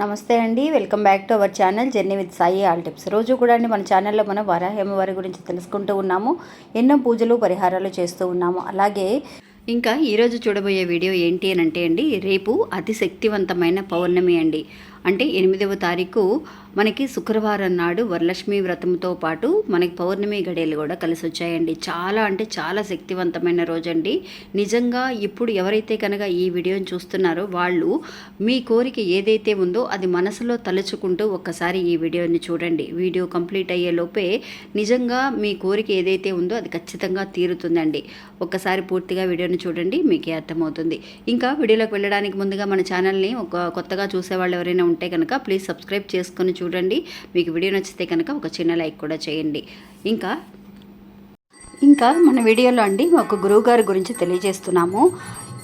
నమస్తే అండి welcome back to our channel journey with Sai all tips. రోజు కూడా అండి మన ఛానల్లో మనం వరాహేమవారి గురించి తెలుసుకుంటూ ఉన్నాము ఎన్నో పూజలు పరిహారాలు చేస్తూ ఉన్నాము. అలాగే ఇంకా ఈరోజు చూడబోయే వీడియో ఏంటి అని అంటే అండి రేపు అతి శక్తివంతమైన పౌర్ణమి అండి. అంటే ఎనిమిదవ తారీఖు మనకి శుక్రవారం నాడు వరలక్ష్మి వ్రతంతో పాటు మనకి పౌర్ణమి గడియలు కూడా కలిసి వచ్చాయండి చాలా అంటే చాలా శక్తివంతమైన రోజండి. నిజంగా ఇప్పుడు ఎవరైతే కనుక ఈ వీడియోని చూస్తున్నారో వాళ్ళు మీ కోరిక ఏదైతే ఉందో అది మనసులో తలుచుకుంటూ ఒక్కసారి ఈ వీడియోని చూడండి. వీడియో కంప్లీట్ అయ్యే లోపే నిజంగా మీ కోరిక ఏదైతే ఉందో అది ఖచ్చితంగా తీరుతుందండి. ఒక్కసారి పూర్తిగా వీడియోని చూడండి మీకే అర్థమవుతుంది. ఇంకా వీడియోలోకి వెళ్ళడానికి ముందుగా మన ఛానల్ని ఒక కొత్తగా చూసేవాళ్ళు ఎవరైనా ఉంటే కనుక ప్లీజ్ సబ్స్క్రైబ్ చేసుకొని చూడండి. మీకు వీడియో నచ్చితే కనుక ఒక చిన్న లైక్ కూడా చేయండి. ఇంకా ఇంకా మన వీడియోలో అండి ఒక గురువుగారి గురించి తెలియజేస్తున్నాము.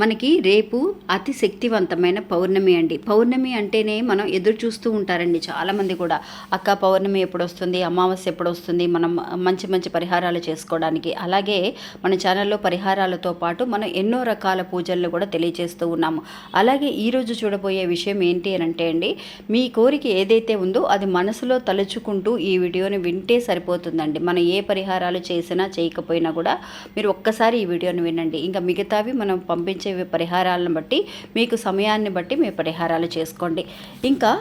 మనకి రేపు అతి శక్తివంతమైన పౌర్ణమి అండి. పౌర్ణమి అంటేనే మనం ఎదురు చూస్తూ ఉంటారండి చాలామంది కూడా. అక్క పౌర్ణమి ఎప్పుడు వస్తుంది అమావాస్య ఎప్పుడు వస్తుంది మనం మంచి మంచి పరిహారాలు చేసుకోవడానికి. అలాగే మన ఛానల్లో పరిహారాలతో పాటు మనం ఎన్నో రకాల పూజలను కూడా తెలియజేస్తూ ఉన్నాము. అలాగే ఈరోజు చూడబోయే విషయం ఏంటి అని అంటే అండి మీ కోరిక ఏదైతే ఉందో అది మనసులో తలుచుకుంటూ ఈ వీడియోని వింటే సరిపోతుందండి. మనం ఏ పరిహారాలు చేసినా చేయకపోయినా కూడా మీరు ఒక్కసారి ఈ వీడియోని వినండి. ఇంకా మిగతావి మనం పంపించ పరిహారాలను బట్టి మీకు సమయాన్ని బట్టి మీ పరిహారాలు చేసుకోండి. ఇంకా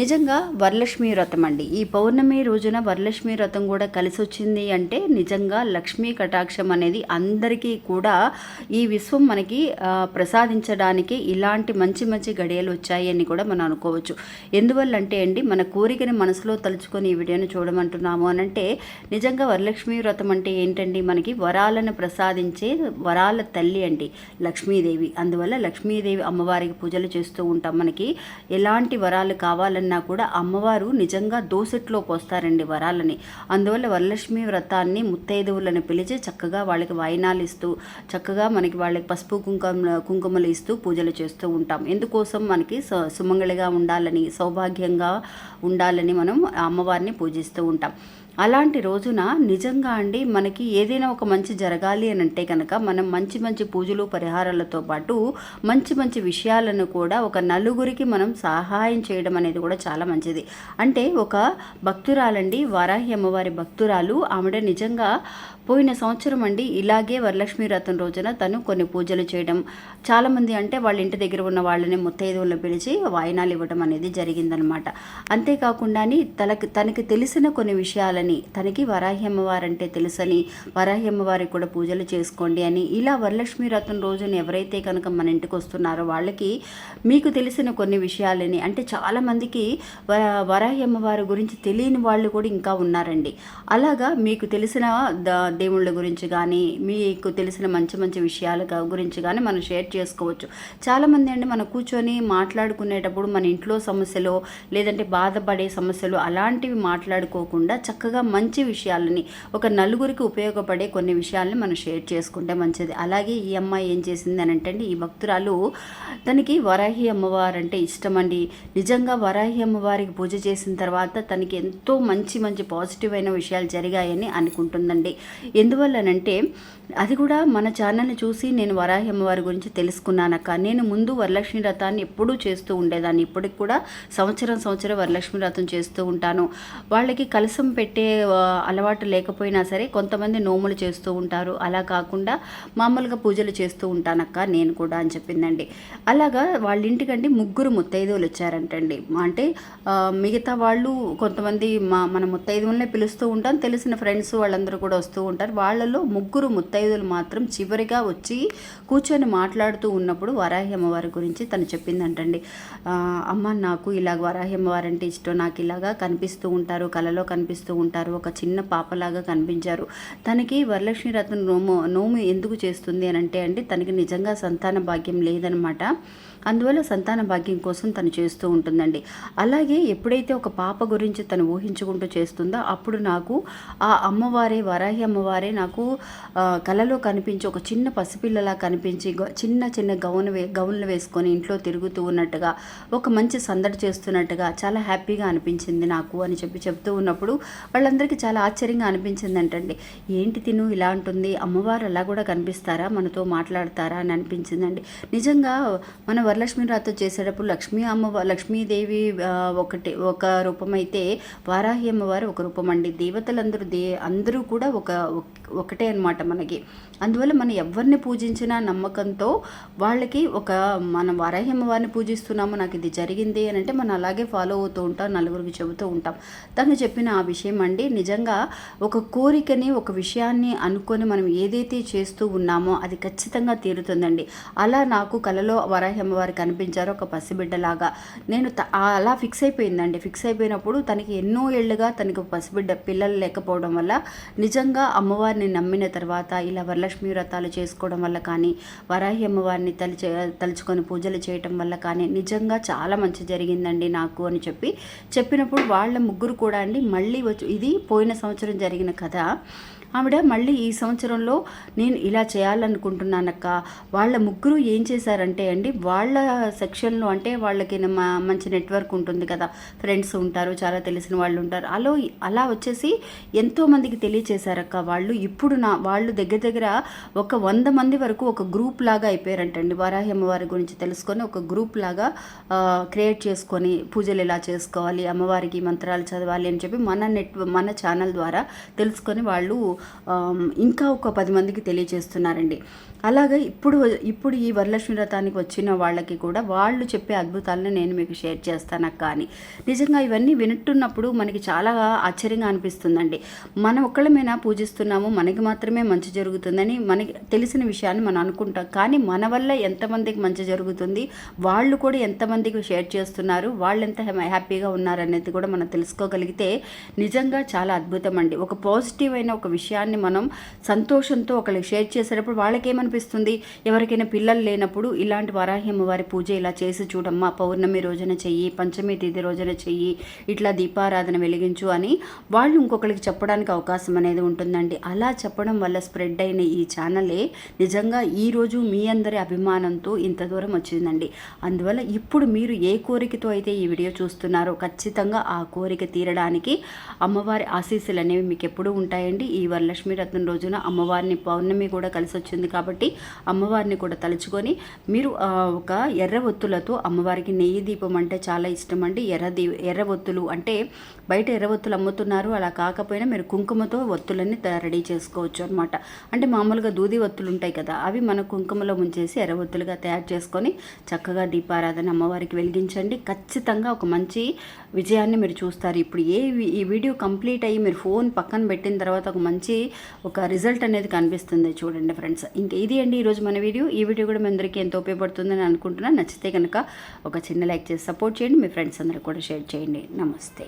నిజంగా వరలక్ష్మి వ్రతం అండి. ఈ పౌర్ణమి రోజున వరలక్ష్మి వ్రతం కూడా కలిసి వచ్చింది అంటే నిజంగా లక్ష్మీ కటాక్షం అనేది అందరికీ కూడా ఈ విశ్వం మనకి ప్రసాదించడానికి ఇలాంటి మంచి మంచి గడియలు వచ్చాయి అని కూడా మనం అనుకోవచ్చు. ఎందువల్ల అంటే అండి మన కోరికని మనసులో తలుచుకొని ఈ వీడియోని చూడమంటున్నాము అని అంటే నిజంగా వరలక్ష్మి వ్రతం అంటే ఏంటండి? మనకి వరాలను ప్రసాదించే వరాల తల్లి అండి లక్ష్మీదేవి. అందువల్ల లక్ష్మీదేవి అమ్మవారికి పూజలు చేస్తూ ఉంటాం. మనకి ఎలాంటి వరాలు కావాలని కావాలన్నా కూడా అమ్మవారు నిజంగా దోసెట్లో పోస్తారండి వరాలని. అందువల్ల వరలక్ష్మి వ్రతాన్ని ముత్తైదువులను పిలిచి చక్కగా వాళ్ళకి వాయినాలు ఇస్తూ చక్కగా మనకి వాళ్ళకి పసుపు కుంకుమ కుంకుమలు ఇస్తూ పూజలు చేస్తూ ఉంటాం. ఎందుకోసం మనకి స- సుమంగళిగా ఉండాలని సౌభాగ్యంగా ఉండాలని మనం అమ్మవారిని పూజిస్తూ ఉంటాం. అలాంటి రోజున నిజంగా అండి మనకి ఏదైనా ఒక మంచి జరగాలి అని అంటే కనుక మనం మంచి మంచి పూజలు పరిహారాలతో పాటు మంచి మంచి విషయాలను కూడా ఒక నలుగురికి మనం సహాయం చేయడం అనేది కూడా చాలా మంచిది. అంటే ఒక భక్తురాలండి వారాహి అమ్మవారి భక్తురాలు ఆవిడ నిజంగా పోయిన సంవత్సరం అండి ఇలాగే వరలక్ష్మి వ్రతం రోజున తను కొన్ని పూజలు చేయడం. చాలామంది అంటే వాళ్ళ ఇంటి దగ్గర ఉన్న వాళ్ళని ముత్తైదువులను పిలిచి వాయినాలు ఇవ్వడం అనేది జరిగిందనమాట. అంతేకాకుండా తనకి తనకి తెలిసిన కొన్ని విషయాలని తనకి వరాహి అమ్మవారంటే తెలుసని వరాహి అమ్మవారికి కూడా పూజలు చేసుకోండి అని ఇలా వరలక్ష్మి వ్రతం రోజున ఎవరైతే కనుక మన ఇంటికి వస్తున్నారో వాళ్ళకి మీకు తెలిసిన కొన్ని విషయాలని అంటే చాలామందికి వర వరాహి అమ్మవారి గురించి తెలియని వాళ్ళు కూడా ఇంకా ఉన్నారండి. అలాగా మీకు తెలిసిన దేవుళ్ళ గురించి కానీ మీకు తెలిసిన మంచి మంచి విషయాల గురించి కానీ మనం షేర్ చేసుకోవచ్చు. చాలామంది అండి మనం కూర్చొని మాట్లాడుకునేటప్పుడు మన ఇంట్లో సమస్యలు లేదంటే బాధపడే సమస్యలు అలాంటివి మాట్లాడుకోకుండా చక్కగా మంచి విషయాలని ఒక నలుగురికి ఉపయోగపడే కొన్ని విషయాలని మనం షేర్ చేసుకుంటే మంచిది. అలాగే ఈ అమ్మాయి ఏం చేసింది అని అంటే అండి, ఈ భక్తురాలు తనకి వరాహి అమ్మవారు అంటే ఇష్టం అండి నిజంగా వరాహి అమ్మవారికి పూజ చేసిన తర్వాత తనకి ఎంతో మంచి మంచి పాజిటివ్ అయిన విషయాలు జరిగాయని అనుకుంటుందండి. ఎందువల్లనంటే అది కూడా మన ఛానల్ని చూసి నేను వరాహి అమ్మవారి గురించి తెలుసుకున్నానక్క. నేను ముందు వరలక్ష్మి వ్రతాన్ని ఎప్పుడూ చేస్తూ ఉండేదాన్ని. ఇప్పటికి కూడా సంవత్సరం సంవత్సరం వరలక్ష్మి వ్రతం చేస్తూ ఉంటాను. వాళ్ళకి కలసం పెట్టే అలవాటు లేకపోయినా సరే కొంతమంది నోములు చేస్తూ ఉంటారు. అలా కాకుండా మామూలుగా పూజలు చేస్తూ ఉంటానక్క నేను కూడా అని చెప్పిందండి. అలాగా వాళ్ళ ఇంటికంటే ముగ్గురు ముత్తైదువులు వచ్చారంటండి. అంటే మిగతా వాళ్ళు కొంతమంది మా మన ముత్తైదువులనే పిలుస్తూ ఉంటాం. తెలిసిన ఫ్రెండ్స్ వాళ్ళందరూ కూడా వస్తూ ఉంటారు వాళ్ళలో ముగ్గురు ముత్తైదులు మాత్రం చివరిగా వచ్చి కూర్చొని మాట్లాడుతూ ఉన్నప్పుడు వరాహి అమ్మవారి గురించి తను చెప్పిందంటండి. అమ్మ నాకు ఇలాగ వరాహి అమ్మవారు అంటే ఇష్టం. నాకు ఇలాగా కనిపిస్తూ ఉంటారు. కలలో కనిపిస్తూ ఉంటారు. ఒక చిన్న పాపలాగా కనిపించారు. తనకి వరలక్ష్మి నోము నోము ఎందుకు చేస్తుంది అని అంటే అండి తనకి నిజంగా సంతాన భాగ్యం లేదనమాట. అందువల్ల సంతాన భాగ్యం కోసం తను చేస్తూ ఉంటుందండి. అలాగే ఎప్పుడైతే ఒక పాప గురించి తను ఊహించుకుంటూ చేస్తుందో అప్పుడు నాకు ఆ అమ్మవారే వరాహి అమ్మవారే నాకు కలలో కనిపించి ఒక చిన్న పసిపిల్లలా కనిపించి గ- చిన్న చిన్న గౌన్ వే గౌన్లు వేసుకొని ఇంట్లో తిరుగుతూ ఉన్నట్టుగా ఒక మంచి సందడి చేస్తున్నట్టుగా చాలా హ్యాపీగా అనిపించింది నాకు అని చెప్పి చెప్తూ ఉన్నప్పుడు వాళ్ళందరికీ చాలా ఆశ్చర్యంగా అనిపించింది అంటండి ఏంటి తిను ఇలా ఉంటుంది అమ్మవారు అలా కూడా కనిపిస్తారా? మనతో మాట్లాడతారా? అని అనిపించిందండి. నిజంగా మన వరలక్ష్మి రాత చేసేటప్పుడు లక్ష్మీ అమ్మ లక్ష్మీదేవి ఒకటి ఒక రూపం అయితే వారాహి అమ్మవారు ఒక రూపం అండి. దేవతలందరూ దే అందరూ కూడా ఒక ఒకటే అనమాట మనకి. అందువల్ల మనం ఎవరిని పూజించినా నమ్మకంతో వాళ్ళకి ఒక మనం వారాహి అమ్మవారిని పూజిస్తున్నాము నాకు ఇది జరిగింది అని అంటే మనం అలాగే ఫాలో అవుతూ ఉంటాం నలుగురికి చెబుతూ ఉంటాం. తను చెప్పిన ఆ విషయం అండి నిజంగా ఒక కోరికని ఒక విషయాన్ని అనుకొని మనం ఏదైతే చేస్తూ ఉన్నామో అది ఖచ్చితంగా తీరుతుందండి. అలా నాకు కలలో వరాహి అమ్మవారు వారు కనిపించారు ఒక పసిబిడ్డలాగా. నేను అలా ఫిక్స్ అయిపోయిందండి. ఫిక్స్ అయిపోయినప్పుడు తనకి ఎన్నో ఏళ్ళుగా తనకు పసిబిడ్డ పిల్లలు లేకపోవడం వల్ల నిజంగా అమ్మవారిని నమ్మిన తర్వాత ఇలా వరలక్ష్మి వ్రతాలు చేసుకోవడం వల్ల కానీ వరాహి అమ్మవారిని తలచే తలుచుకొని పూజలు చేయటం వల్ల కానీ నిజంగా చాలా మంచి జరిగిందండి నాకు అని చెప్పి చెప్పినప్పుడు వాళ్ళ ముగ్గురు కూడా అండి మళ్ళీ వచ్చి ఇది పోయిన సంవత్సరం జరిగిన కథ. ఆవిడ మళ్ళీ ఈ సంవత్సరంలో నేను ఇలా చేయాలనుకుంటున్నానక్క. వాళ్ళ ముగ్గురు ఏం చేశారంటే అండి వాళ్ళ సెక్షన్లో అంటే వాళ్ళకి మా- మంచి నెట్వర్క్ ఉంటుంది కదా. ఫ్రెండ్స్ ఉంటారు చాలా తెలిసిన వాళ్ళు ఉంటారు. అలా అలా వచ్చేసి ఎంతో మందికి తెలియచేశారక్క వాళ్ళు. ఇప్పుడు నా వాళ్ళు దగ్గర దగ్గర ఒక వంద మంది వరకు ఒక గ్రూప్ లాగా అయిపోయారంటండి. వారాహి అమ్మవారి గురించి తెలుసుకొని ఒక గ్రూప్ లాగా క్రియేట్ చేసుకొని పూజలు ఎలా చేసుకోవాలి అమ్మవారికి మంత్రాలు చదవాలి అని చెప్పి మన నెట్ మన ఛానల్ ద్వారా తెలుసుకొని వాళ్ళు ఇంకా ఒక పది మందికి తెలియజేస్తున్నారండి. అలాగే ఇప్పుడు ఇప్పుడు ఈ వరలక్ష్మి వ్రతానికి వచ్చిన వాళ్ళకి కూడా వాళ్ళు చెప్పే అద్భుతాలను నేను మీకు షేర్ చేస్తాను అని. నిజంగా ఇవన్నీ వింటున్నప్పుడు మనకి చాలా ఆశ్చర్యంగా అనిపిస్తుందండి. మనం ఒక్కళ్ళమైనా పూజిస్తున్నాము మనకి మాత్రమే మంచి జరుగుతుందని మనకి తెలిసిన విషయాన్ని మనం అనుకుంటాం. కానీ మన వల్ల ఎంతమందికి మంచి జరుగుతుంది వాళ్ళు కూడా ఎంతమందికి షేర్ చేస్తున్నారు వాళ్ళు ఎంత హ్యాపీగా ఉన్నారనేది కూడా మనం తెలుసుకోగలిగితే నిజంగా చాలా అద్భుతం అండి. ఒక పాజిటివ్ అయిన ఒక విషయాన్ని మనం సంతోషంతో ఒకరికి షేర్ చేసేటప్పుడు వాళ్ళకేమనిపి అనిపిస్తుంది ఎవరికైనా పిల్లలు లేనప్పుడు ఇలాంటి వరాహ్యమ్మ వారి పూజ ఇలా చేసి చూడమ్మా పౌర్ణమి రోజున చెయ్యి పంచమి తిథి రోజున చెయ్యి ఇట్లా దీపారాధన వెలిగించు అని వాళ్ళు ఇంకొకరికి చెప్పడానికి అవకాశం అనేది ఉంటుందండి. అలా చెప్పడం వల్ల స్ప్రెడ్ అయిన ఈ ఛానలే నిజంగా ఈరోజు మీ అందరి అభిమానంతో ఇంత దూరం వచ్చిందండి. అందువల్ల ఇప్పుడు మీరు ఏ కోరికతో అయితే ఈ వీడియో చూస్తున్నారో ఖచ్చితంగా ఆ కోరిక తీరడానికి అమ్మవారి ఆశీస్సులు అనేవి మీకు ఎప్పుడూ ఉంటాయండి. ఈ వరలక్ష్మి రత్నం రోజున అమ్మవారిని పౌర్ణమి కూడా కలిసి వచ్చింది కాబట్టి అమ్మవారిని కూడా తలుచుకొని మీరు ఒక ఎర్ర ఒత్తులతో అమ్మవారికి నెయ్యి దీపం అంటే చాలా ఇష్టం అండి. ఎర్ర దీ ఎర్ర ఒత్తులు అంటే బయట ఎర్ర ఒత్తులు అమ్ముతున్నారు. అలా కాకపోయినా మీరు కుంకుమతో ఒత్తులన్నీ రెడీ చేసుకోవచ్చు అనమాట అంటే మామూలుగా దూది ఒత్తులు ఉంటాయి కదా అవి మన కుంకుమలో ముంచేసి ఎర్ర ఒత్తులుగా తయారు చేసుకొని చక్కగా దీపారాధన అమ్మవారికి వెలిగించండి. ఖచ్చితంగా ఒక మంచి విజయాన్ని మీరు చూస్తారు. ఇప్పుడు ఏ ఈ వీడియో కంప్లీట్ అయ్యి మీరు ఫోన్ పక్కన పెట్టిన తర్వాత ఒక మంచి ఒక రిజల్ట్ అనేది కనిపిస్తుంది. చూడండి ఫ్రెండ్స్. ఇంకా ఇది అండి ఈరోజు మన వీడియో. ఈ వీడియో కూడా మీ అందరికీ ఎంతో ఉపయోగపడుతుందని అనుకుంటున్నాను. నచ్చితే కనుక ఒక చిన్న లైక్ చేసి సపోర్ట్ చేయండి. మీ ఫ్రెండ్స్ అందరికి కూడా షేర్ చేయండి. నమస్తే.